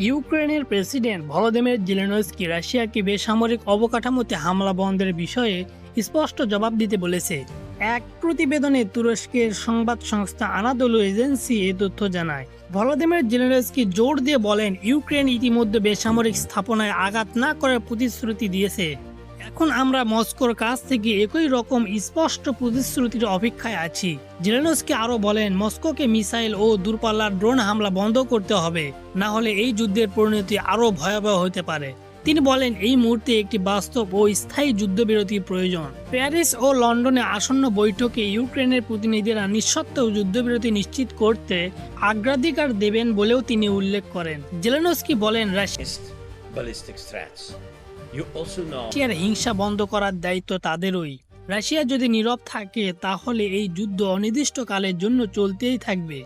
ইউক্রেনের president Volodymyr জিলেনস্কি রাশিয়াকে বেসামরিক অবকাঠামোতে হামলা বন্ধের বিষয়ে স্পষ্ট জবাব দিতে বলেছে। এক প্রতিবেদনে তুরস্কের সংবাদ সংস্থা আনাদোলু এজেন্সি এ তথ্য জানায়, ভলোদিমির জেলেনস্কি জোর দিয়ে বলেন, ইউক্রেন ইতিমধ্যে বেসামরিক স্থাপনায় আঘাত না করার প্রতিশ্রুতি দিয়েছে। এখন আমরা মস্কোর কাছ থেকে একই রকম স্পষ্ট প্রতিশ্রুতির অপেক্ষায় আছি। জেলেনস্কি আরও বলেন, মস্কোকে মিসাইল ও দূরপাল্লার ড্রোন হামলা বন্ধ করতে হবে, না হলে এই যুদ্ধের পরিণতি আরও ভয়াবহ হতে পারে। তিনি বলেন, এই মুহূর্তে একটি বাস্তব ও স্থায়ী যুদ্ধবিরতির প্রয়োজন। প্যারিস ও লন্ডনে আসন্ন বৈঠকে ইউক্রেনের প্রতিনিধিরা নিঃসত্ত্বেও যুদ্ধবিরতি নিশ্চিত করতে অগ্রাধিকার দেবেন বলেও তিনি উল্লেখ করেন। জেলেনস্কি বলেন, রাশিয়া রাশিয়ার হিংসা বন্ধ করার দায়িত্ব তাদেরই? রাশিয়া যদি নীরব থাকে, তাহলে এই যুদ্ধ অনির্দিষ্টকালের জন্য চলতেই থাকবে।